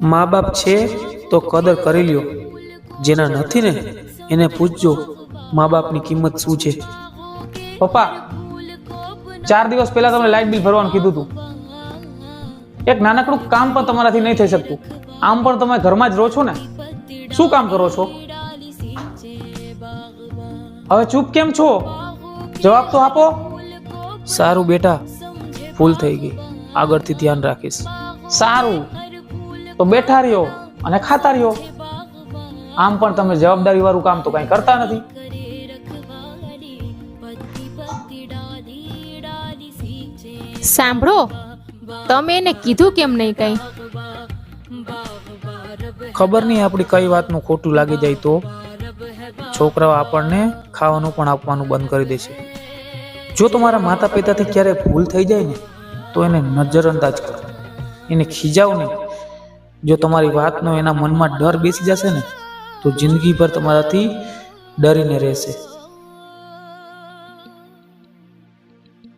મા બાપ છે તો કદર કરી લ્યો. જેના નથી ને, એને પૂછજો મા બાપની કિંમત શું છે. પપ્પા, ચાર દિવસ પહેલા તમને લાઇટ બિલ ભરવાનું કીધું હતું એક નાનકડું કામ પણ તમારાથી નહીં થઈ શકતું. આમ પણ તમે ઘરમાં જ રહો છો ને? શું કામ કરો છો? હવે ચૂપ કેમ છો? જવાબ તો આપો. સારું બેટા, ભૂલ થઈ ગઈ. આગળથી ધ્યાન રાખીશ. સારું. તો બેઠા રહ્યો અને ખાતા રહ્યો. આમ પણ તમે જવાબદારી વાળું કામ તો કઈ કરતા નથી. સાંભળો તમે એને કીધું કેમ નહીં કઈ? ખબર નહીં આપણી કઈ વાતનું ખોટું લાગી જાય તો? છોકરાઓ આપણને ખાવાનું પણ આપવાનું બંધ કરી દેશે જો તમારા માતા પિતાથી ક્યારે ભૂલ થઈ જાય ને તો એને નજરઅંદાજ કરો. એને ખીજાવ નહીં. જો તમારી વાતનો એના મનમાં ડર બેસી જશે ને તો જિંદગીભર તમારાથી ડરીને રહેશે.